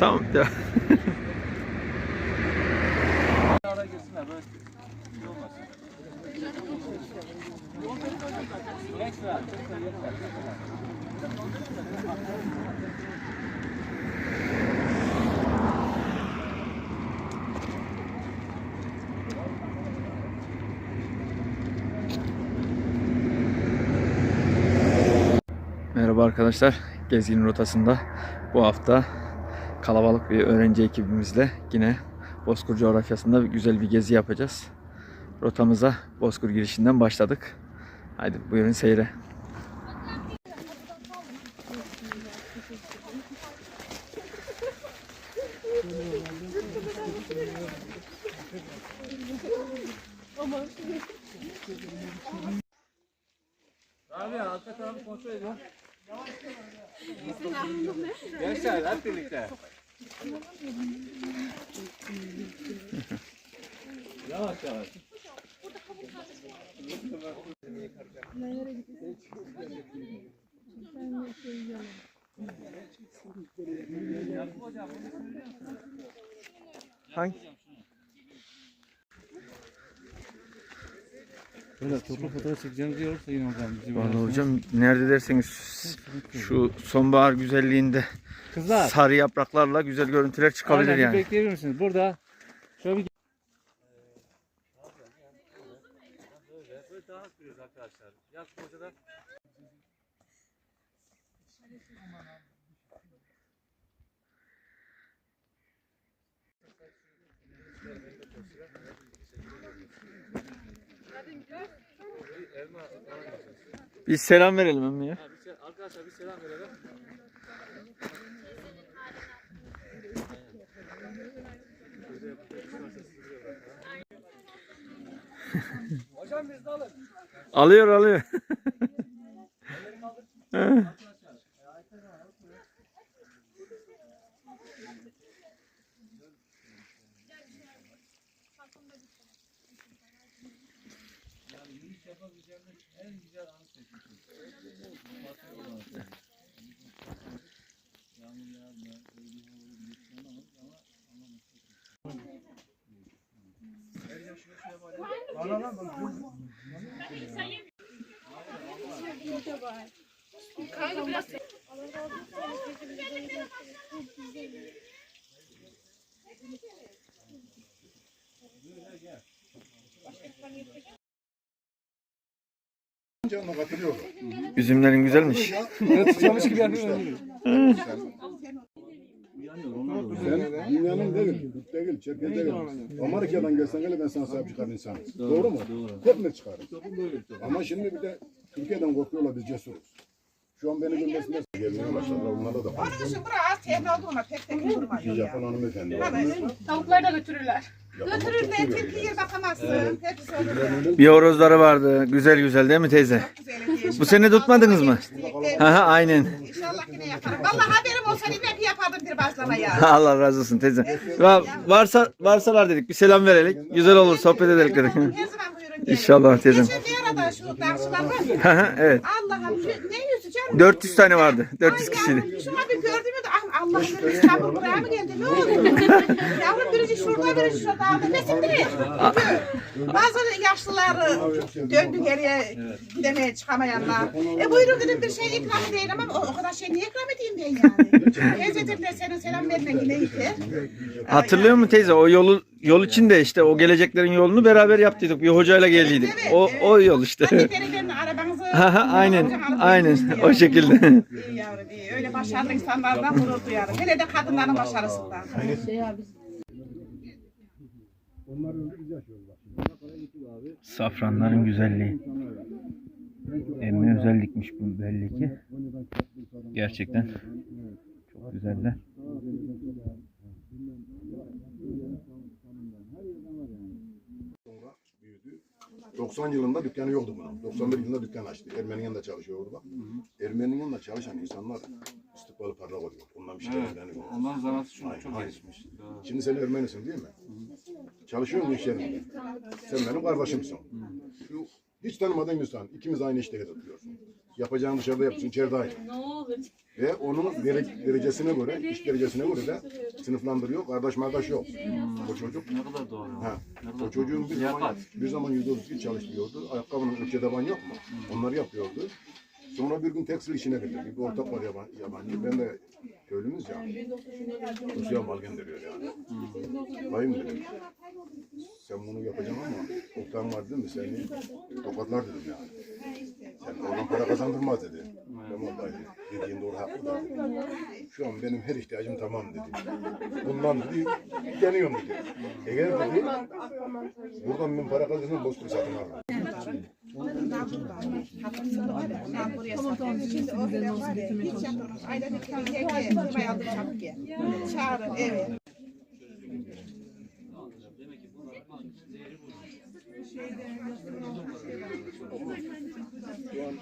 Tamam. devam. Merhaba arkadaşlar. Gezgin rotasında bu hafta kalabalık bir öğrenci ekibimizle yine Bozkır coğrafyasında güzel bir gezi yapacağız. Rotamıza Bozkır girişinden başladık. Haydi buyurun seyre. Abi arka tarafı kontrol edin. Gençler hep birlikte. Yavaş yavaş. Hangi? Böyle toplu fotoğraf çekeceğim diyorsa yine hocam bizi Vallahi hocam nerede derseniz şu sonbahar güzelliğinde Kızlar. sarı yapraklarla güzel görüntüler çıkabilir aynen, yani. Bekleyebilir misiniz? Burada şöyle bir Böyle daha sürüyoruz arkadaşlar. Yaz hocada Biz selam verelim emmi ya. Bir arkadaşlar bir selam verelim. Hocam biz de alın. Alıyor alıyor. En güzel anı seçmişiz. Yağmur yağmıyor, öyle olur, bir şey olmaz ama anlamaz. Canına katılıyor. Üzümlerin güzelmiş. Tutmamış gibi yapıyorum. Sen dünyanın değil, Çerken değil. Amerika'dan gelsen hele ben sana sahip çıkarım insanım. Doğru, mu? Doğru. Hep mi çıkarım? Ama şimdi bir de Türkiye'den korkuyorlar biz cesuruz. Şu an beni göndersinler. Gelmeye başladılar onlarla da. Onun için biraz tehdit olduğuna pek durma. Bir Japon hanımefendi. Tavukları da götürürler. Götürürler, tilkiye bakamazsın. Hepsi. Bir horozları vardı. Güzel güzel değil mi teyze? Bu sene tutmadınız mı? Ha ha aynen. İnşallah yine yaparım. Vallahi haberim olsa yine yapardım bir bazlama ya. Allah razı olsun teyze. Va- Varsa varsalar dedik bir selam verelim. Güzel olur sohbet edelim dedik. Her zaman buyurun gelin. İnşallah teyzem. Geçen bir arada şu dansçılar var ya. Ha ha evet. Allah'ım şu ne yüzü canım. 400 tane vardı. 400 Ay kişiydi. yavrum, Şuna bir gördüm mü de ah Allah'ım bir İstanbul buraya mı geldi ne oldu? yavrum birisi şurada birisi şurada nefesim değil. Bazı yaşlılar döndü geriye gidemeye çıkamayanlar. E buyurun dedim bir şey ikram edeyim ama o, kadar şey niye ikram edeyim ben yani? Teyzeciğim de senin selam verme yine yeter. Hatırlıyor musun teyze o yolu yol için de işte o geleceklerin yolunu beraber yaptıydık. Bir hocayla geldiydik. O o yol işte. Hadi aynen. Aynen o şekilde. İyi yavrum iyi. Öyle başarılı insanlardan gurur duyarım. Hele de kadınların başarısından. Safranların güzelliği. Emmi özel dikmiş bu belli ki. Gerçekten çok güzeller. 90 yılında dükkanı yoktu bunun. 91 yılında dükkan açtı. Ermeni'nin yanında çalışıyor orada. Ermeni'nin yanında çalışan insanlar istikbalı parlak oluyor. Ondan bir şey Evet, öğreniyor. ondan zanaatı çok, Aynen, çok gelişmiş. Şimdi sen Ermenisin değil mi? Çalışıyor musun iş yerinde? Sen benim kardeşimsin. Şu hiç tanımadığın insan. ikimiz aynı işte oturuyorsun. Yapacağını dışarıda yapıyorsun, içeride aynı. Ne olur. Ve onun dere- derecesine göre, iş derecesine göre de sınıflandırıyor. Kardeş kardeş yok. O çocuk. Ne kadar doğru. Ha. Ne kadar O çocuğun bir zaman, bir zaman 132 çalıştırıyordu. Ayakkabının ülke taban yok mu? Onları yapıyordu. Sonra bir gün tekstil işine girdi. Bir ortak var yaban, yabancı. Ben de köylümüz ya. Rusya mal gönderiyor yani. Bayım dedim. Sen bunu yapacaksın ama oktan var değil mi? Seni tokatlar dedim yani. Sen oradan para kazandırmaz dedi. Ben vallahi dediğin doğru haklı da. Şu an benim her ihtiyacım tamam dedi. Bundan dedi deniyorum dedi. Eğer dedi buradan ben para kazanırsam bozkır satın alırım. Çağırın, evet. Şu an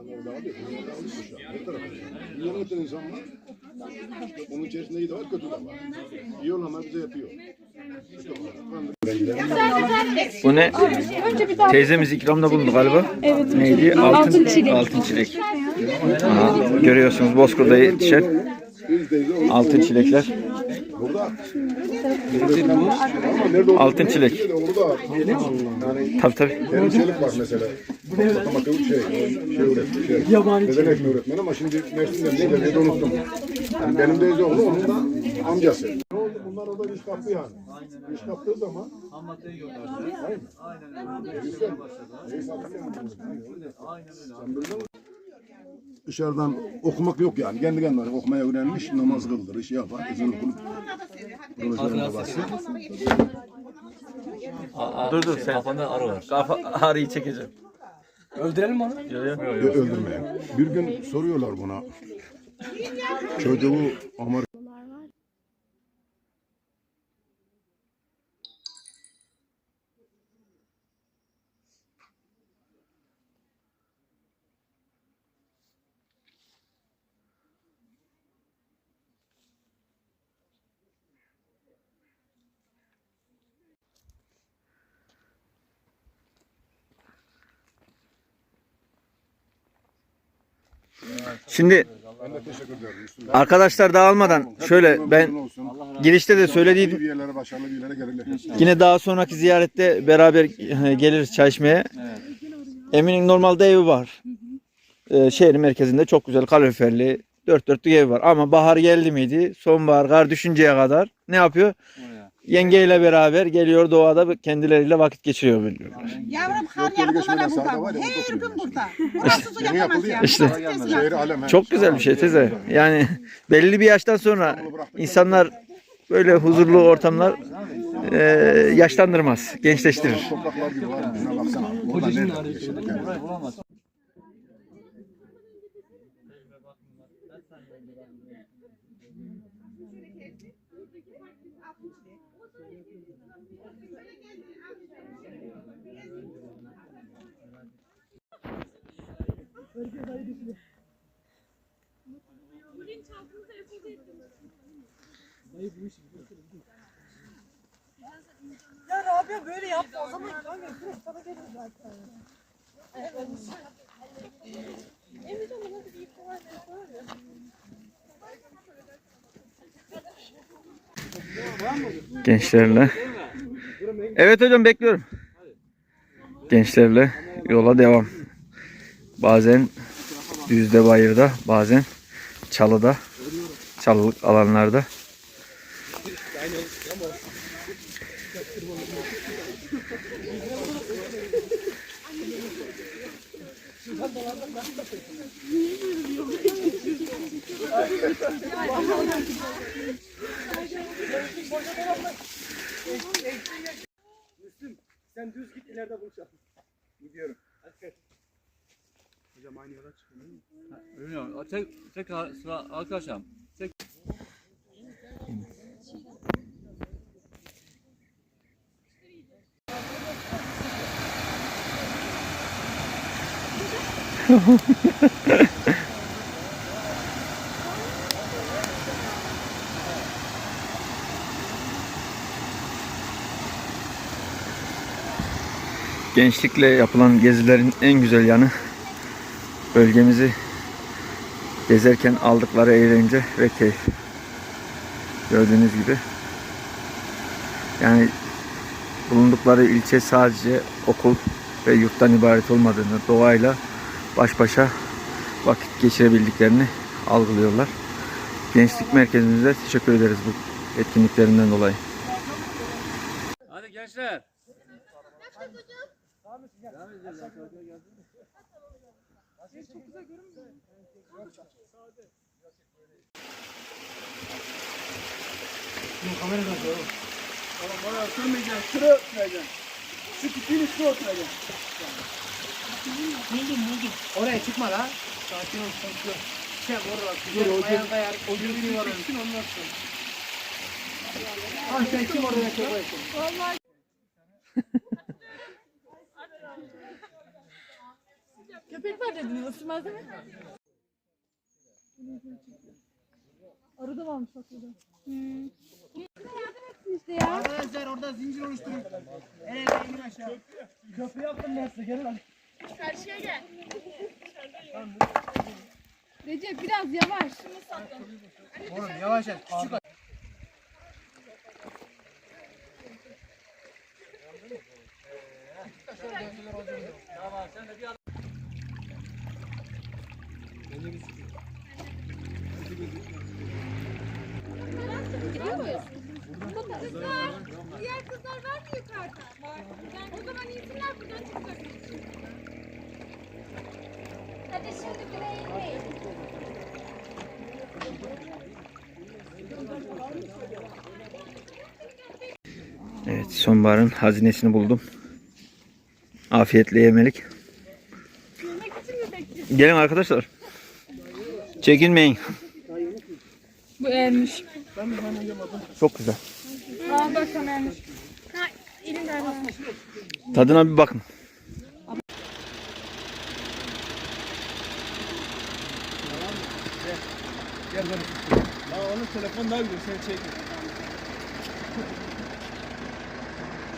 bugün insanlar daha değil. Dünya daha alışmış şu an. Her tarafta. Dünyanın öten insan var. Onun içerisinde iyi de var, kötü de var. İyi olanlar bize yapıyor. Bu ne? Teyzemiz ikramda bulundu galiba. Evet. Neydi? Altın, çilek. Altın çilek. Aha, görüyorsunuz Bozkır'da yetişen altın çilekler. Burada. Altın çilek. Tabii tabii. benim çelik var mesela. Matematik şey, şey öğretmen, şey. Yabancı Beden ekmeği öğretmeni ama şimdi Mersin'de ne geldiğini unuttum. Yani benim teyze oğlu onun da amcası. Ne oldu? Bunlar orada iş kaptı yani. İş kaptığı zaman maddeyi gördüler. Hayır mı? Aynen öyle. Güzel. Neyse, Sen bildin mi? Dışarıdan okumak yok yani. Kendi kendine okumaya öğrenmiş, namaz kıldırır, şey yapar, ezan okunup. Profesörün babası. Dur dur sen. Kafanda arı var. Kafa ağrıyı çekeceğim. Öldürelim onu. Ve öldürmeyin. Bir gün soruyorlar buna. Çocuğu Amerika Şimdi arkadaşlar dağılmadan şöyle ben girişte de gelirler. Yine daha sonraki ziyarette beraber e, geliriz çay içmeye. Emin'in normalde evi var. Ee, şehrin merkezinde çok güzel kaloriferli dört dörtlük evi var. Ama bahar geldi miydi? Sonbahar kar düşünceye kadar ne yapıyor? Yengeyle beraber geliyor doğada kendileriyle vakit geçiriyor. biliyor. Yavrum kar yağdı bana burada. Her gün burada. Burası su yapamaz ya. İşte. Çok güzel bir şey teyze. Yani belli bir yaştan sonra insanlar böyle huzurlu ortamlar e, yaşlandırmaz, gençleştirir. Topraklar gibi var. Şuna baksana. Orada nerede yaşadık yani. Burayı bulamaz. Ya Rabia böyle yaptı o zaman kanka direkt sana gelir zaten. Gençlerle. Evet hocam bekliyorum. Gençlerle yola devam. Bazen düzde bayırda, bazen çalıda, çalılık alanlarda. Sen düz git ileride buluşalım. Gidiyorum. Hadi. Hocam aynı yola çıkın değil mi? Bilmiyorum. Tek, tek sıra arkadaşım. Tek Gençlikle yapılan gezilerin en güzel yanı bölgemizi gezerken aldıkları eğlence ve keyif. Gördüğünüz gibi. Yani bulundukları ilçe sadece okul ve yurttan ibaret olmadığını, doğayla baş başa vakit geçirebildiklerini algılıyorlar. Gençlik merkezimize teşekkür ederiz bu etkinliklerinden dolayı. Hadi gençler. Oğlum bana oturmayacaksın. Şuraya oturacaksın. Şu kütüğün üstüne oturacaksın. Buldum buldum. Oraya çıkma la. Sakin ol sakin ol. Şey orada bak. Dur o kayar. O gözünü var onun. Ondan sonra. Ah sen kim oraya çok koyuyorsun? Köpek var dediniz ısırmaz değil mi? Arı da varmış bak burada. Arkadaşlar orada zincir oluşturun. El ele in aşağı. Köprü yaptım ben size. Gelin hadi. Recep biraz yavaş. Oğlum yavaş et. Küçük at. Diğer kızlar var mı yukarıda? Var. O zaman insinler buradan çıkacak. Hadi şimdi buraya inelim. Evet, sonbaharın hazinesini buldum. Afiyetle yemelik. Gelin arkadaşlar. Çekinmeyin. Bu ermiş. Çok güzel. Aa bak sana ermiş. Tadına bir bakın. Ya onun telefon daha güzel. Sen çek.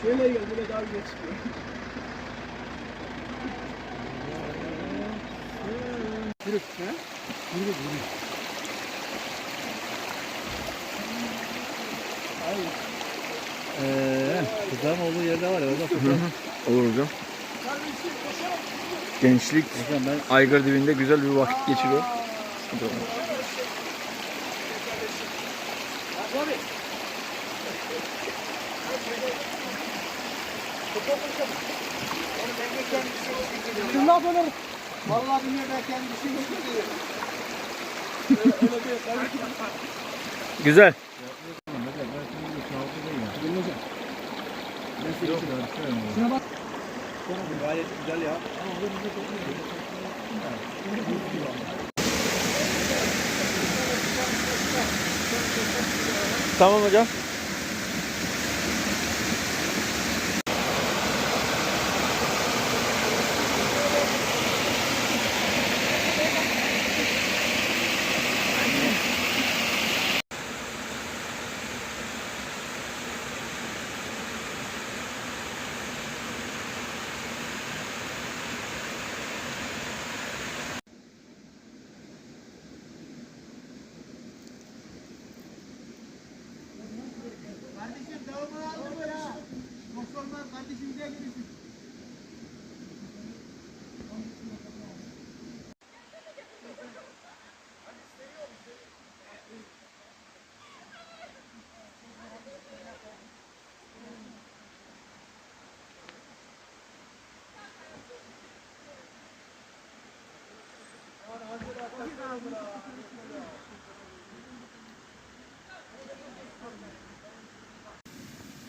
Şöyle gel. Böyle daha güzel çıkıyor. Yürü. Yürü. Yürü. Kızların olduğu yerde var ya orada. Olur hocam. Gençlik Aygır dibinde güzel bir vakit geçiriyor. Vallahi bilmiyorum ben kendisini götürüyorum. Güzel. Şuna bak. Gayet güzel ya. Tamam hocam.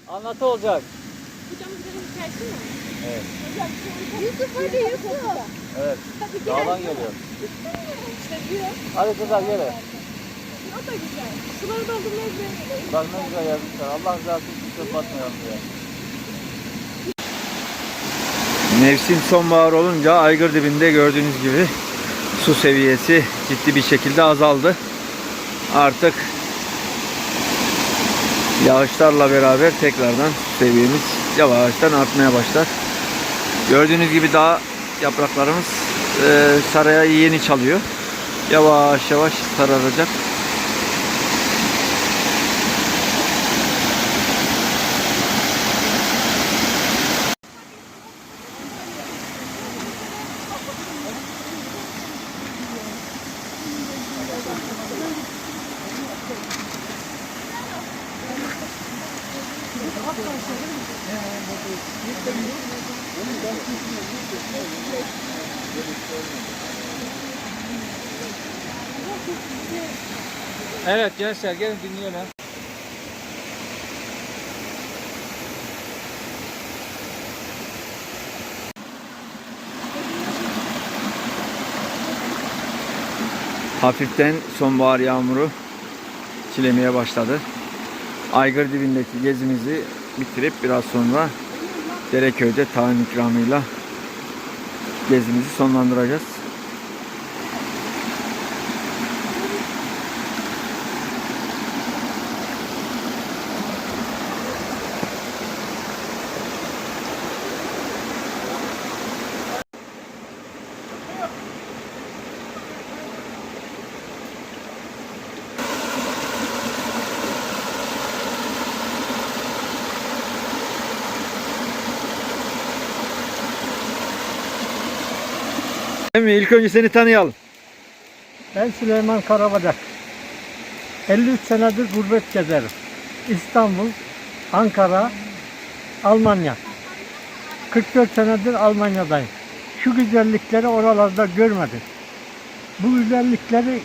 Anlatı olacak. Yusuf hadi Yusuf. Evet. Dağdan geliyor. Hadi kızlar gelin. O da güzel. Suları doldurmayı beğendim. Bak ne güzel yazmışlar. Allah rızası için çöp atmayalım diye. Mevsim sonbahar olunca Aygır dibinde gördüğünüz gibi su seviyesi ciddi bir şekilde azaldı. Artık yağışlarla beraber tekrardan seviyemiz yavaştan artmaya başlar. Gördüğünüz gibi daha yapraklarımız e, saraya yeni çalıyor. yavaş yavaş sararacak. Evet gençler gelin dinleyelim. Hafiften sonbahar yağmuru çilemeye başladı. Aygır dibindeki gezimizi bitirip biraz sonra Dereköy'de tayin ikramıyla gezimizi sonlandıracağız. Emmi ilk önce seni tanıyalım. Ben Süleyman Karabacak. 53 senedir gurbet gezerim. İstanbul, Ankara, Almanya. 44 senedir Almanya'dayım. Şu güzellikleri oralarda görmedim. Bu güzellikleri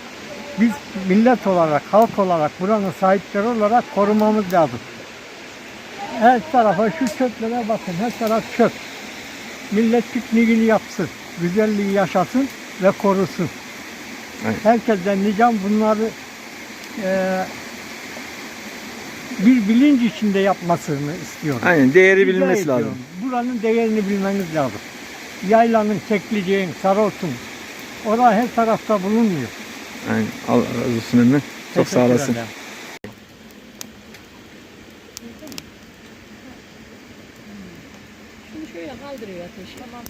biz millet olarak, halk olarak, buranın sahipleri olarak korumamız lazım. Her tarafa şu çöplere bakın, her taraf çöp. Millet pikniğini yapsın, güzelliği yaşasın ve korusun. Herkesten ricam bunları eee, bir bilinç içinde yapmasını istiyorum. Aynen değeri Rica bilinmesi ediyorum. lazım. Buranın değerini bilmeniz lazım. Yaylanın, Tekliceğin, Sarıotun. Orada her tarafta bulunmuyor. Aynen. Allah razı olsun emmi. Çok sağ olasın. ederim. Şunu şöyle kaldırıyor ateşi. Tamam.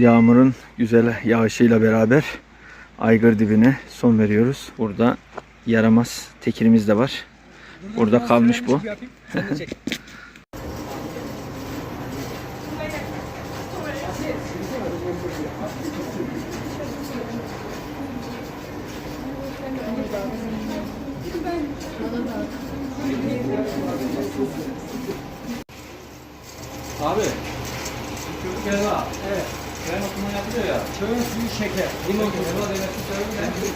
Yağmurun güzel yağışıyla beraber aygır dibine son veriyoruz. Burada yaramaz tekirimiz de var. Burada kalmış bu. Abi. Çocuk. Evet. Krem oturma yapılıyor ya. Şöyle suyu şeker. Tuzu. Helva demesi söyleyeyim de.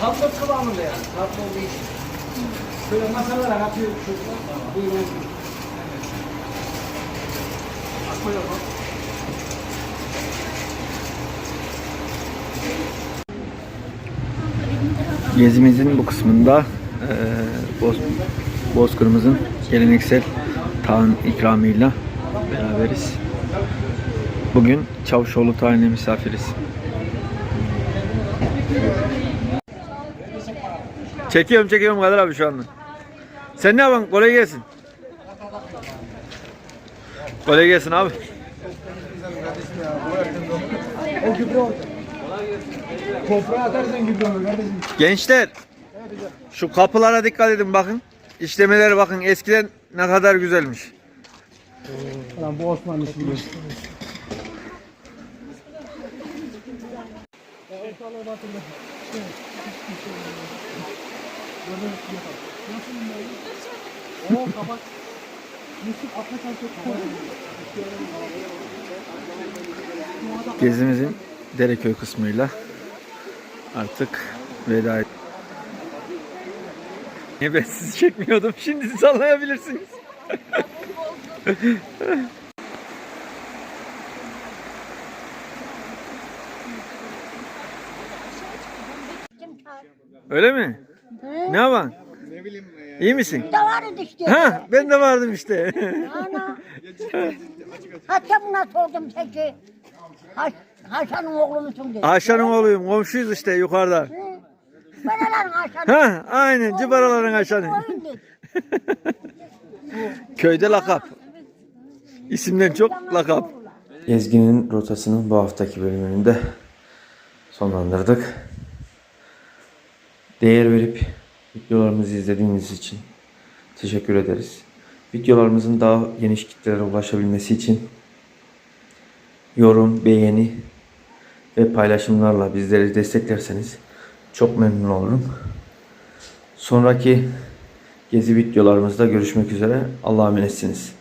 Tatlı kıvamında yani. Tatlı olduğu için. Şöyle masalara atıyor çocuklar. Buyurun. Akma yapalım. Gezimizin bu kısmında eee Boz, Bozkır'ımızın geleneksel tahin ikramıyla beraberiz. Bugün Çavuşoğlu tayinine misafiriz. Çekiyorum çekiyorum Kadir abi şu anda. Sen ne yapıyorsun? Kolay gelsin. Kolay gelsin abi. Toprağa atarsan gübre olur kardeşim. Gençler şu kapılara dikkat edin bakın. İşlemeleri bakın eskiden ne kadar güzelmiş. Lan bu Osmanlı şimdi. Gezimizin Dereköy kısmıyla artık veda et- Niye ben sizi çekmiyordum? Şimdi siz Öyle mi? Ne yapan? Ne bileyim İyi misin? vardı işte. Ha, ben de vardım işte. Ana. Hatta buna sordum peki. Haş, Haşan'ın oğlu musun dedi. Ayşe'nin oğluyum. Komşuyuz işte yukarıda. Ben lan Haşan'ın Ha, aynen cıbaraların Ayşe'nin. dedi. Köyde lakap. İsimden çok lakap. Gezginin rotasının bu haftaki bölümünü de sonlandırdık. Değer verip videolarımızı izlediğiniz için teşekkür ederiz. Videolarımızın daha geniş kitlelere ulaşabilmesi için yorum, beğeni ve paylaşımlarla bizleri desteklerseniz çok memnun olurum. Sonraki gezi videolarımızda görüşmek üzere. Allah'a emanetsiniz.